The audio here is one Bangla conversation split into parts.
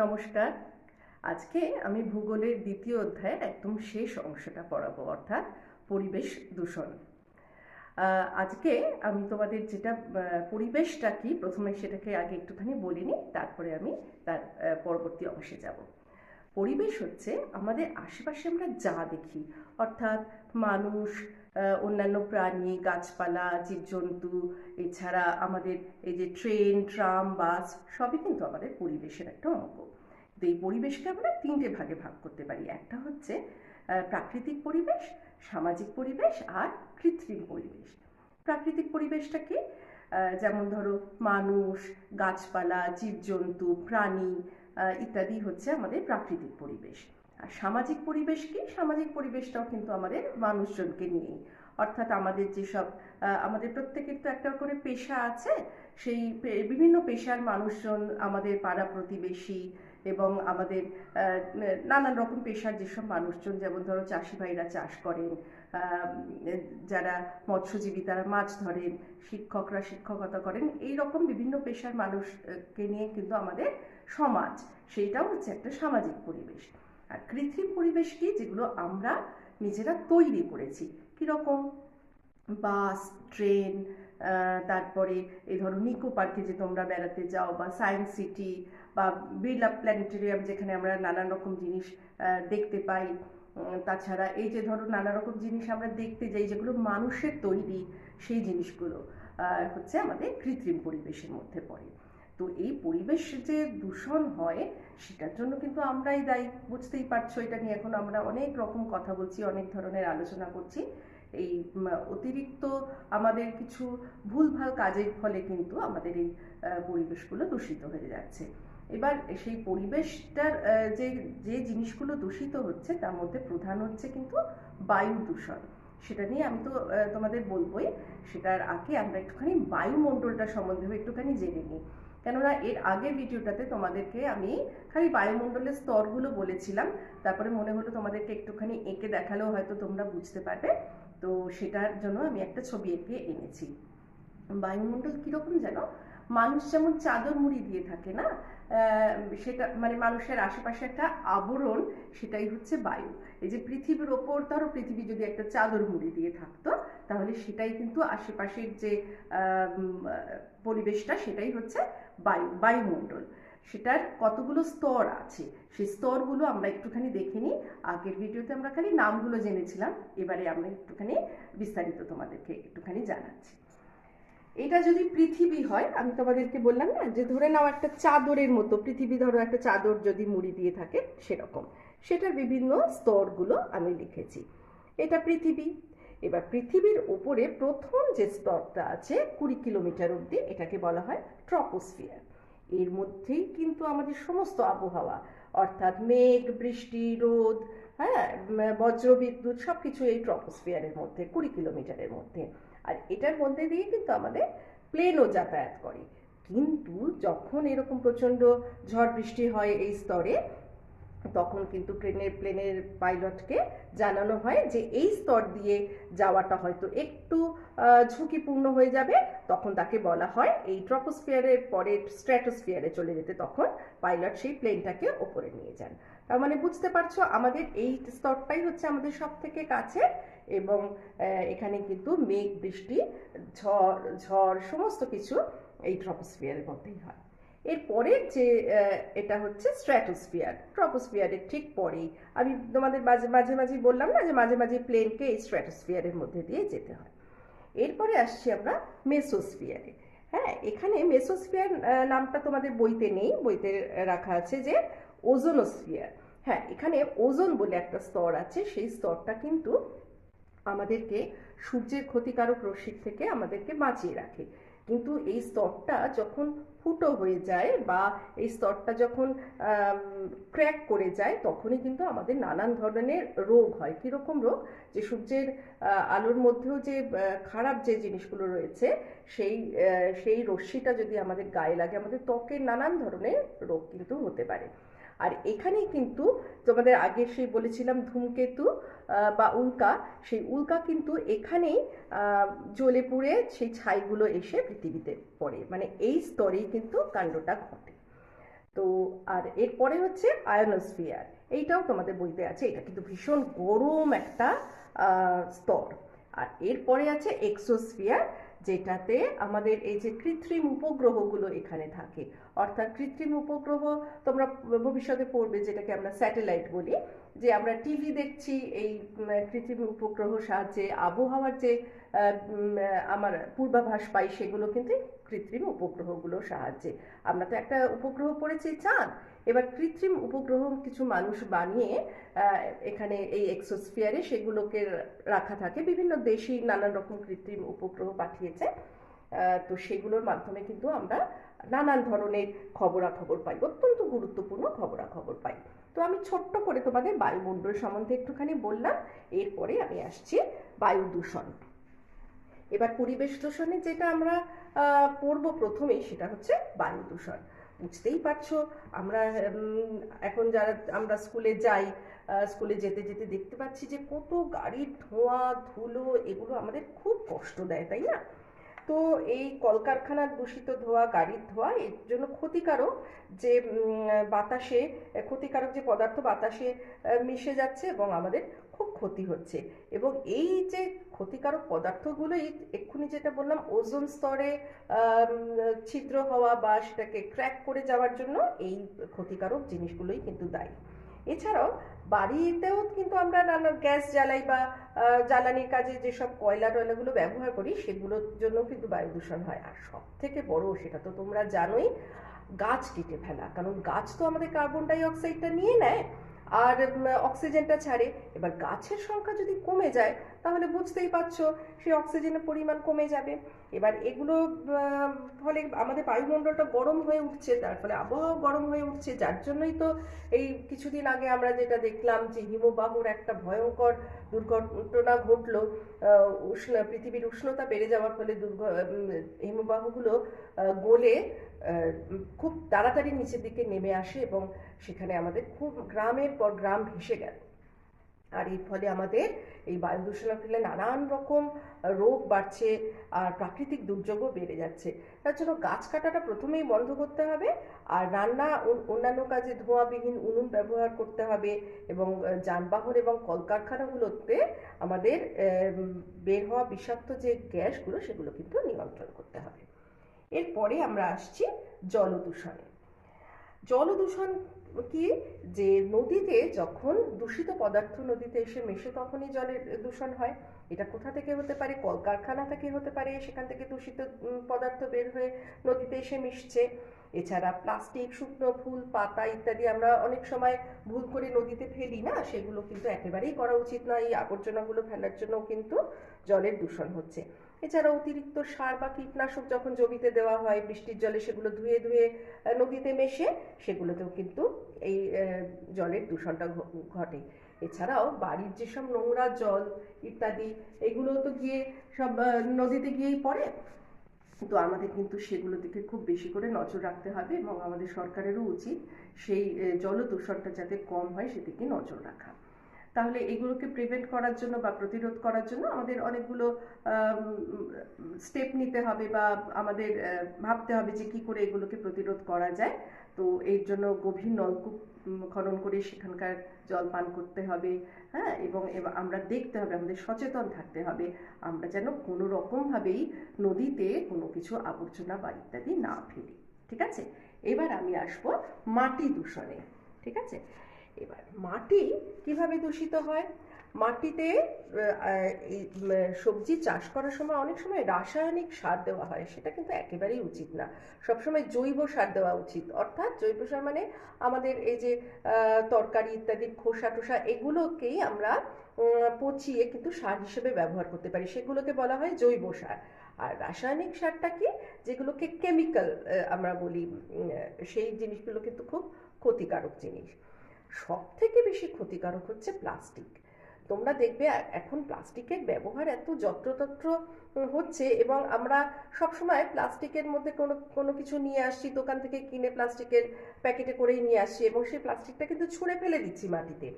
নমস্কার। আজকে আমি ভূগোলের দ্বিতীয় অধ্যায়ের একদম শেষ অংশটা পড়াবো, অর্থাৎ পরিবেশ দূষণ। আজকে আমি তোমাদের যেটা পরিবেশটা কি, প্রথমে সেটাকে আগে একটুখানি বলে নিই, তারপরে আমি তার পরবর্তী অংশে যাব। পরিবেশ হচ্ছে আমাদের আশেপাশে আমরা যা দেখি, অর্থাৎ মানুষ অন্যান্য প্রাণী, গাছপালা, জীবজন্তু, এছাড়া আমাদের এই যে ট্রেন ট্রাম বাস সবই কিন্তু আমাদের পরিবেশের একটা অঙ্গ। তো এই পরিবেশকে আমরা তিনটে ভাগে ভাগ করতে পারি। একটা হচ্ছে প্রাকৃতিক পরিবেশ, সামাজিক পরিবেশ আর কৃত্রিম পরিবেশ। প্রাকৃতিক পরিবেশটা কি যেমন ধরো মানুষ, গাছপালা, জীবজন্তু, প্রাণী ইত্যাদি হচ্ছে আমাদের প্রাকৃতিক পরিবেশ। আর সামাজিক পরিবেশ কি সামাজিক পরিবেশটাও কিন্তু আমাদের মানুষজনকে নিয়েই। অর্থাৎ আমাদের যেসব আমাদের প্রত্যেকের তো একটা করে পেশা আছে, সেই বিভিন্ন পেশার মানুষজন আমাদের পাড়া প্রতিবেশী এবং আমাদের নানান রকম পেশার যেসব মানুষজন, যেমন ধরো চাষি ভাইরা চাষ করেন যারা মৎস্যজীবী তারা মাছ ধরেন, শিক্ষকরা শিক্ষকতা করেন, এই রকম বিভিন্ন পেশার মানুষকে নিয়ে কিন্তু আমাদের সমাজ, সেইটাও হচ্ছে একটা সামাজিক পরিবেশ। আর কৃত্রিম পরিবেশ কি যেগুলো আমরা নিজেরা তৈরি করেছি, কীরকম? বাস, ট্রেন তারপরে এই ধরো নিকো পার্কে যে তোমরা বেড়াতে যাও বা সায়েন্স সিটি বা বিড়লা প্ল্যানেটেরিয়াম যেখানে আমরা নানান রকম জিনিস দেখতে পাই। তাছাড়া এই যে ধরো নানা রকম জিনিস আমরা দেখতে যাই, যেগুলো মানুষের তৈরি সেই জিনিসগুলো হচ্ছে আমাদের কৃত্রিম পরিবেশের মধ্যে পড়ে। তো এই পরিবেশ যে দূষণ হয়, সেটার জন্য কিন্তু আমরাই দায়ী। বুঝতেই পারছ, এটা নিয়ে এখন আমরা অনেক রকম কথা বলছি, অনেক ধরনের আলোচনা করছি। এই অতিরিক্ত আমাদের কিছু ভুলভাল কাজের ফলে কিন্তু আমাদের এই পরিবেশগুলো দূষিত হয়ে যাচ্ছে। এবার সেই পরিবেশটার যে যে জিনিসগুলো দূষিত হচ্ছে, তার মধ্যে প্রধান হচ্ছে কিন্তু বায়ু দূষণ। সেটা নিয়ে আমি তো তোমাদের বলবোই, সেটার আগে আমরা একটুখানি বায়ুমণ্ডলটা সম্বন্ধে একটুখানি জেনে নিই। কেননা এর আগের ভিডিওটাতে তোমাদেরকে আমি খালি বায়ুমণ্ডলের স্তরগুলো বলেছিলাম। তারপরে মনে হলো তোমাদেরকে একটুখানি এঁকে দেখালেও হয়তো তোমরা বুঝতে পারবে। তো সেটার জন্য আমি একটা ছবি এঁকে এনেছি। বায়ুমণ্ডল কীরকম যেন? মানুষ যেমন চাদর মুড়ি দিয়ে থাকে না? সেটা মানে মানুষের আশেপাশে একটা আবরণ, সেটাই হচ্ছে বায়ু। এই যে পৃথিবীর ওপর ধরো পৃথিবী যদি একটা চাদর মুড়ি দিয়ে থাকতো, তাহলে সেটাই কিন্তু আশেপাশের যে পরিবেশটা সেটাই হচ্ছে বায়ু, বায়ুমণ্ডল। সেটার কতগুলো স্তর আছে? সেই স্তরগুলো আমরা একটুখানি দেখে নিই। আগের ভিডিওতে আমরা খালি নামগুলো জেনেছিলাম। এবারে আমরা একটুখানি বিস্তারিত তোমাদেরকে একটুখানি জানাচ্ছি। এটা যদি পৃথিবী হয়, আমি তোমাদেরকে বললাম না, যে ধরে নাও একটা চাদরের মতো, পৃথিবী ধরো একটা চাদর যদি মুড়ি দিয়ে থাকে, সেরকম। সেটার বিভিন্ন স্তরগুলো আমি লিখেছি। এটা পৃথিবী এবার পৃথিবীর উপরে প্রথম যে স্তরটা আছে, কুড়ি কিলোমিটার অবধি এটাকে বলা হয় ট্রপোস্ফিয়ার। এর মধ্যেই কিন্তু আমাদের সমস্ত আবহাওয়া, অর্থাৎ মেঘ, বৃষ্টি, রোদ হ্যাঁ বজ্রবিদ্যুৎ সব কিছু এই ট্রপোস্ফিয়ারের মধ্যে, কুড়ি কিলোমিটারের মধ্যে। আর এটার মধ্যে দিয়ে কিন্তু আমাদের প্লেনও যাতায়াত করে। কিন্তু যখন এরকম প্রচণ্ড ঝড় বৃষ্টি হয় এই স্তরে তখন কিন্তু ট্রেনের, প্লেনের পাইলটকে জানানো হয় যে এই স্তর দিয়ে যাওয়াটা হয়তো একটু ঝুঁকিপূর্ণ হয়ে যাবে। তখন তাকে বলা হয় এই ট্রপোস্ফিয়ারের পরে স্ট্র্যাটোস্ফিয়ারে চলে যেতে। তখন পাইলট সেই প্লেনটাকে ওপরে নিয়ে যান। তার মানে বুঝতে পারছ, আমাদের এই স্তরটাই হচ্ছে আমাদের সব থেকে কাছে এবং এখানে কিন্তু মেঘ, বৃষ্টি, ঝড় ঝড়, সমস্ত কিছু এই ট্রপোস্ফিয়ারের মধ্যেই হয়। এরপরের যে এটা হচ্ছে স্ট্র্যাটোস্ফিয়ার ট্রপোস্ফিয়ারের ঠিক পরেই। আমি তোমাদের মাঝে মাঝে মাঝে বললাম না যে মাঝে মাঝে প্লেনকে এই স্ট্র্যাটোস্ফিয়ারের মধ্যে দিয়ে যেতে হয়। এরপরে আসছি আমরা মেসোস্ফিয়ারে হ্যাঁ এখানে মেসোস্ফিয়ার নামটা তোমাদের বইতে নেই। বইতে রাখা আছে যে ওজোনোস্ফিয়ার হ্যাঁ এখানে ওজোন বলে একটা স্তর আছে। সেই স্তরটা কিন্তু আমাদেরকে সূর্যের ক্ষতিকারক রশ্মির থেকে আমাদেরকে বাঁচিয়ে রাখে। কিন্তু এই স্তরটা যখন ফুটো হয়ে যায় বা এই স্তরটা যখন ক্র্যাক করে যায়, তখনই কিন্তু আমাদের নানান ধরনের রোগ হয়। কীরকম রোগ? যে সূর্যের আলোর মধ্যেও যে খারাপ যে জিনিসগুলো রয়েছে, সেই সেই রশ্মিটা যদি আমাদের গায়ে লাগে, আমাদের ত্বকের নানান ধরনের রোগ কিন্তু হতে পারে। আর এখানেই কিন্তু তোমাদের আগে সেই বলেছিলাম ধূমকেতু বা উল্কা, সেই উল্কা কিন্তু এখানেই জ্বলে পুড়ে সেই ছাইগুলো এসে পৃথিবীতে পড়ে। মানে এই স্তরেই কিন্তু কাণ্ডটা ঘটে। তো আর এরপরে হচ্ছে আয়নোস্ফিয়ার এইটাও তোমাদের বইতে আছে। এটা কিন্তু ভীষণ গরম একটা স্তর। আর এরপরে আছে এক্সোস্ফিয়ার যেটাতে আমাদের এই যে কৃত্রিম উপগ্রহগুলো এখানে থাকে। অর্থাৎ কৃত্রিম উপগ্রহ তোমরা ভবিষ্যতে পড়বে, যেটাকে আমরা স্যাটেলাইট বলি, যে আমরা টিভি দেখছি এই কৃত্রিম উপগ্রহ সাহায্যে আবহাওয়ার যে আমার পূর্বাভাস পাই সেগুলো কিন্তু কৃত্রিম উপগ্রহগুলোর সাহায্যে। আমরা তো একটা উপগ্রহ পড়েছি চাঁদ এবার কৃত্রিম উপগ্রহ কিছু মানুষ বানিয়ে এখানে এই এক্সোস্ফিয়ারে সেগুলোকে রাখা থাকে। বিভিন্ন দেশেই নানান রকম কৃত্রিম উপগ্রহ পাঠিয়েছে। তো সেগুলোর মাধ্যমে কিন্তু আমরা নানান ধরনের খবরাখবর পাই, অত্যন্ত গুরুত্বপূর্ণ খবরাখবর পাই। তো আমি ছোট্ট করে তোমাদের বায়ুমণ্ডল সম্বন্ধে একটুখানি বললাম, এরপরে আমি আসছি বায়ু দূষণ। এবার পরিবেশ দূষণে যেটা আমরা পড়ব প্রথমেই সেটা হচ্ছে বায়ু দূষণ। বুঝতেই পারছ। আমরা এখন যারা, আমরা স্কুলে যাই স্কুলে যেতে যেতে দেখতে পাচ্ছি যে কত গাড়ির ধোঁয়া, ধুলো, এগুলো আমাদের খুব কষ্ট দেয়, তাই না? তো এই কলকারখানার দূষিত ধোঁয়া, গাড়ির ধোঁয়া, এর জন্য ক্ষতিকারক যে বাতাসে, ক্ষতিকারক যে পদার্থ বাতাসে মিশে যাচ্ছে এবং আমাদের খুব ক্ষতি হচ্ছে। এবং এই যে ক্ষতিকারক পদার্থগুলোই এক্ষুনি যেটা বললাম, ওজোন স্তরে ছিদ্র হওয়া বা সেটাকে ক্র্যাক করে যাওয়ার জন্য এই ক্ষতিকারক জিনিসগুলোই কিন্তু দায়ী। এছাড়াও বাড়িতেও কিন্তু আমরা নানা গ্যাস জ্বালাই বা জ্বালানির কাজে যেসব কয়লা টয়লাগুলো ব্যবহার করি, সেগুলোর জন্য কিন্তু বায়ু দূষণ হয়। আর সব থেকে বড় সেটা তো তোমরা জানোই, গাছ কেটে ফেলা। কারণ গাছ তো আমাদের কার্বন ডাই অক্সাইডটা নিয়ে নেয় আর অক্সিজেনটা ছাড়ে। এবার গাছের সংখ্যা যদি কমে যায়, তাহলে বুঝতেই পারছ সেই অক্সিজেনের পরিমাণ কমে যাবে। এবার এগুলো ফলে আমাদের বায়ুমণ্ডলটা গরম হয়ে উঠছে, তার ফলে আবহাওয়া গরম হয়ে উঠছে। যার জন্যই তো এই কিছুদিন আগে আমরা যেটা দেখলাম যে হিমবাহুর একটা ভয়ঙ্কর দুর্ঘটনা ঘটলো। উষ্ণ, পৃথিবীর উষ্ণতা বেড়ে যাওয়ার ফলে দুর্ঘ হিমবাহুগুলো গলে খুব তাড়াতাড়ি নিচের দিকে নেমে আসে এবং সেখানে আমাদের খুব গ্রামের পর গ্রাম ভেসে গেল। আর এর ফলে আমাদের এই বায়ু দূষণের ফলে নানান রকম রোগ বাড়ছে আর প্রাকৃতিক দুর্যোগও বেড়ে যাচ্ছে। তার জন্য গাছ কাটাটা প্রথমেই বন্ধ করতে হবে আর রান্না অন্যান্য কাজে ধোঁয়াবিহীন উনুন ব্যবহার করতে হবে এবং যানবাহন এবং কলকারখানাগুলোতে আমাদের বের হওয়া বিষাক্ত যে গ্যাসগুলো সেগুলো কিন্তু নিয়ন্ত্রণ করতে হবে। এরপরে আমরা আসছি জল দূষণে জল দূষণ কি? যে নদীতে যখন দূষিত পদার্থ নদীতে এসে মেশে তখনই জলের দূষণ হয়। এটা কোথা থেকে হতে পারে? কলকারখানা থেকে হতে পারে। সেখান থেকে দূষিত পদার্থ বের হয়ে নদীতে এসে মিশছে। এছাড়া প্লাস্টিক, শুকনো ফুল, পাতা ইত্যাদি আমরা অনেক সময় ভুল করে নদীতে ফেলি না? সেগুলো কিন্তু একেবারেই করা উচিত নয়। এই আবর্জনাগুলো ফেলার জন্য কিন্তু জলের দূষণ হচ্ছে। এছাড়া অতিরিক্ত সার বা কীটনাশক যখন জমিতে দেওয়া হয়, বৃষ্টির জলে সেগুলো ধুয়ে ধুয়ে নদীতে মেশে, সেগুলোতেও কিন্তু এই জলের দূষণটা ঘটে। এছাড়াও বাড়ির যেসব নোংরা জল ইত্যাদি এগুলো তো গিয়ে সব নদীতে গিয়েই পড়ে। তো আমাদের কিন্তু সেগুলো দিকে খুব বেশি করে নজর রাখতে হবে এবং আমাদের সরকারেরও উচিত সেই জল দূষণটা যাতে কম হয় সেদিকে নজর রাখা। তাহলে এগুলোকে প্রিভেন্ট করার জন্য বা প্রতিরোধ করার জন্য আমাদের অনেকগুলো স্টেপ নিতে হবে বা আমাদের ভাবতে হবে যে কি করে এগুলোকে প্রতিরোধ করা যায়। তো এর জন্য গভীর নলকূপ খনন করে সেখানকার জল পান করতে হবে হ্যাঁ? এবং, আমরা দেখতে হবে, আমাদের সচেতন থাকতে হবে, আমরা যেন কোনো রকমভাবেই নদীতে কোনো কিছু আবর্জনা বা ইত্যাদি না ফেলি, ঠিক আছে? এবার আমি আসব মাটি দূষণে, ঠিক আছে? এবার মাটি কীভাবে দূষিত হয়? মাটিতে সবজি চাষ করার সময় অনেক সময় রাসায়নিক সার দেওয়া হয়, সেটা কিন্তু একেবারেই উচিত না। সবসময় জৈব সার দেওয়া উচিত। অর্থাৎ জৈব সার মানে আমাদের এই যে তরকারি ইত্যাদি, খোসা টোসা, এগুলোকেই আমরা পচিয়ে কিন্তু সার হিসেবে ব্যবহার করতে পারি। সেগুলোকে বলা হয় জৈব সার। আর রাসায়নিক সারটা কি? যেগুলোকে কেমিক্যাল আমরা বলি সেই জিনিসগুলো কিন্তু খুব ক্ষতিকারক জিনিস। সব থেকে বেশি ক্ষতিকারক হচ্ছে প্লাস্টিক। তোমরা দেখবে এখন প্লাস্টিকের ব্যবহার এত যত্রতত্র হচ্ছে এবং আমরা সবসময় প্লাস্টিকের মধ্যে কোনো কোনো কিছু নিয়ে আসছি, দোকান থেকে কিনে প্লাস্টিকের প্যাকেটে করেই নিয়ে আসছি এবং সেই প্লাস্টিকটা কিন্তু ছুঁড়ে ফেলে দিচ্ছি মাটিতে।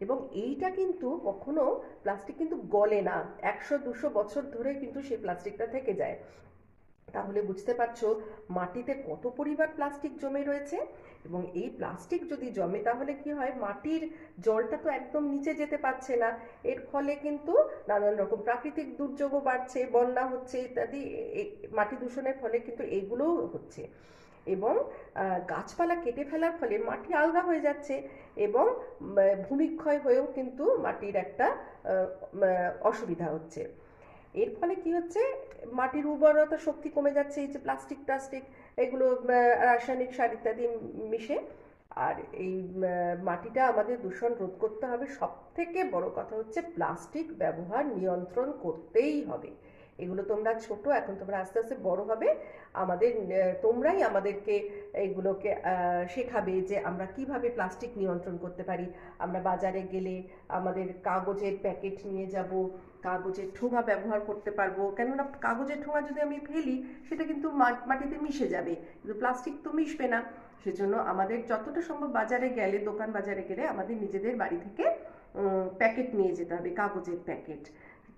এবং এইটা কিন্তু কখনো প্লাস্টিক কিন্তু গলে না। একশো, দুশো বছর ধরে কিন্তু সেই প্লাস্টিকটা থেকে যায়। তাহলে বুঝতে পারছ মাটিতে কত পরিমাণ প্লাস্টিক জমে রয়েছে? এবং এই প্লাস্টিক যদি জমে, তাহলে কি হয়? মাটির জলটা তো একদম নিচে যেতে পারছে না। এর ফলে কিন্তু নানান রকম প্রাকৃতিক দুর্যোগও বাড়ছে, বন্যা হচ্ছে ইত্যাদি। মাটি দূষণের ফলে কিন্তু এইগুলোও হচ্ছে। এবং গাছপালা কেটে ফেলার ফলে মাটি আলগা হয়ে যাচ্ছে এবং ভূমিক্ষয় হয়েও কিন্তু মাটির একটা অসুবিধা হচ্ছে। এর ফলে কি হচ্ছে? মাটির উর্বরতা শক্তি কমে যাচ্ছে, এই যে প্লাস্টিক টাস্টিক এগুলো রাসায়নিক সার ইত্যাদি মিশে। আর এই মাটিটা আমাদের দূষণ রোধ করতে হবে। সব থেকে বড় কথা হচ্ছে প্লাস্টিক ব্যবহার নিয়ন্ত্রণ করতেই হবে। এগুলো তোমরা ছোট, এখন তোমরা আস্তে আস্তে বড় হবে। আমাদের তোমরাই আমাদেরকে এগুলোকে শেখাবে যে আমরা কীভাবে প্লাস্টিক নিয়ন্ত্রণ করতে পারি। আমরা বাজারে গেলে আমাদের কাগজের প্যাকেট নিয়ে যাব, কাগজের ঠোঙা ব্যবহার করতে পারব। কেননা কাগজের ঠোঙা যদি আমি ফেলি, সেটা কিন্তু মাটিতে মিশে যাবে। কিন্তু প্লাস্টিক তো মিশবে না। সেজন্য আমাদের যতটা সম্ভব বাজারে গেলে, দোকান বাজারে গেলে আমাদের নিজেদের বাড়ি থেকে প্যাকেট নিয়ে যেতে হবে, কাগজের প্যাকেট।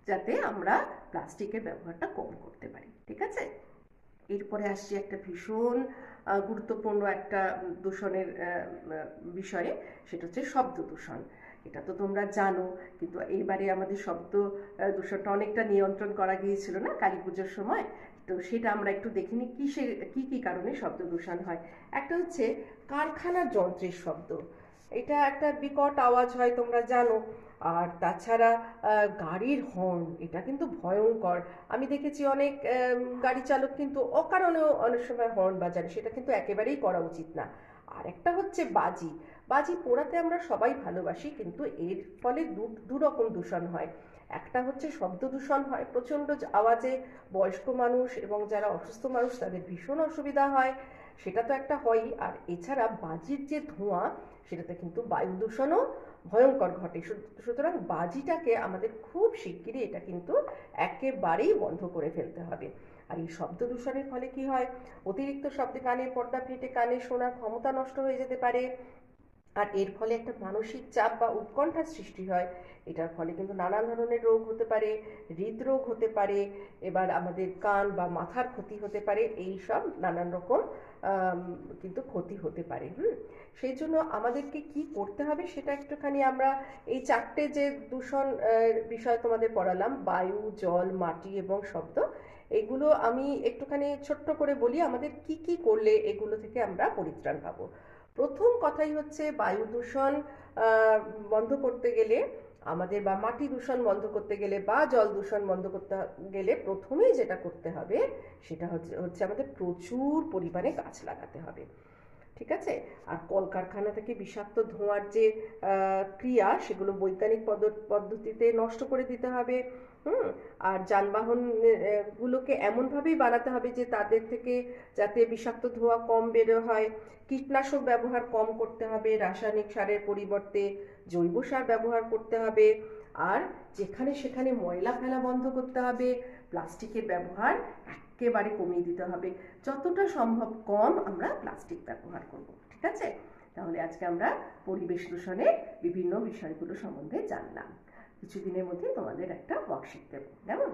যাতে আমরা প্লাস্টিকের ব্যবহারটা কম করতে পারি, ঠিক আছে? এরপরে আসছি একটা ভীষণ গুরুত্বপূর্ণ একটা দূষণের বিষয়ে, সেটা হচ্ছে শব্দ দূষণ। এটা তো তোমরা জানো, কিন্তু এইবারে আমাদের শব্দ দূষণটা অনেকটা নিয়ন্ত্রণ করা গিয়েছিল না কালী পুজোর সময়? তো সেটা আমরা একটু দেখিনি কিসের কি কি কারণে শব্দ দূষণ হয়? একটা হচ্ছে কারখানার যন্ত্রের শব্দ। এটা একটা বিকট আওয়াজ হয়, তোমরা জানো। আর তাছাড়া গাড়ির হর্ন এটা কিন্তু ভয়ঙ্কর। আমি দেখেছি অনেক গাড়ি চালক কিন্তু অকারণেও অনেক সময় হর্ন বাজান সেটা কিন্তু একেবারেই করা উচিত না। আর একটা হচ্ছে বাজি। বাজি পোড়াতে আমরা সবাই ভালোবাসি, কিন্তু এর ফলে দু রকম দূষণ হয়। একটা হচ্ছে শব্দ দূষণ হয়, প্রচণ্ড আওয়াজে বয়স্ক মানুষ এবং যারা অসুস্থ মানুষ, তাদের ভীষণ অসুবিধা হয়। সেটা তো একটা হয়ই। আর এছাড়া বাজির যে ধোঁয়া, সেটাতে কিন্তু বায়ু দূষণও ভয়ঙ্কর ঘটে। সুতরাং বাজিটাকে আমাদের খুব শিগগিরই এটা কিন্তু একেবারেই বন্ধ করে ফেলতে হবে। আর এই শব্দ দূষণের ফলে কি হয়? অতিরিক্ত শব্দে কানের পর্দা ফেটে কানে শোনার ক্ষমতা নষ্ট হয়ে যেতে পারে। আর এর ফলে একটা মানসিক চাপ বা উৎকণ্ঠার সৃষ্টি হয়। এটার ফলে কিন্তু নানান ধরনের রোগ হতে পারে, হৃদরোগ হতে পারে, এবার আমাদের কান বা মাথার ক্ষতি হতে পারে এই সব নানান রকম কিন্তু ক্ষতি হতে পারে, হুম? সেই জন্য আমাদেরকে কি করতে হবে সেটা একটুখানি আমরা এই চারটে যে দূষণ বিষয় তোমাদের পড়ালাম, বায়ু, জল, মাটি এবং শব্দ, এগুলো আমি একটুখানি ছোট্ট করে বলি, আমাদের কি কি করলে এগুলো থেকে আমরা পরিত্রাণ পাবো। প্রথম কথাই হচ্ছে বায়ু দূষণ বন্ধ করতে গেলে আমাদের বা মাটি দূষণ বন্ধ করতে গেলে বা জল দূষণ বন্ধ করতে গেলে প্রথমেই যেটা করতে হবে সেটা হচ্ছে হচ্ছে আমাদের প্রচুর পরিমাণে গাছ লাগাতে হবে। ঠিক আছে? আর কলকারখানা থেকে বিষাক্ত ধোঁয়ার যে ক্রিয়া সেগুলো বৈজ্ঞানিক পদ্ধতিতে নষ্ট করে দিতে হবে। হুম। আর যানবাহন গুলোকে এমনভাবেই বানাতে হবে যে তাদের থেকে যাতে বিষাক্ত ধোঁয়া কম বেরো হয়, কীটনাশক ব্যবহার কম করতে হবে, রাসায়নিক সারের পরিবর্তে জৈব সার ব্যবহার করতে হবে, আর যেখানে সেখানে ময়লা ফেলা বন্ধ করতে হবে, প্লাস্টিকের ব্যবহার একেবারে কমিয়ে দিতে হবে। যতটা সম্ভব কম আমরা প্লাস্টিক ব্যবহার করব, ঠিক আছে? তাহলে আজকে আমরা পরিবেশ দূষণের বিভিন্ন বিষয়গুলো সম্বন্ধে জানলাম। কিছুদিনের মধ্যে তোমাদের একটা ওয়ার্কশিট দেবো কেমন?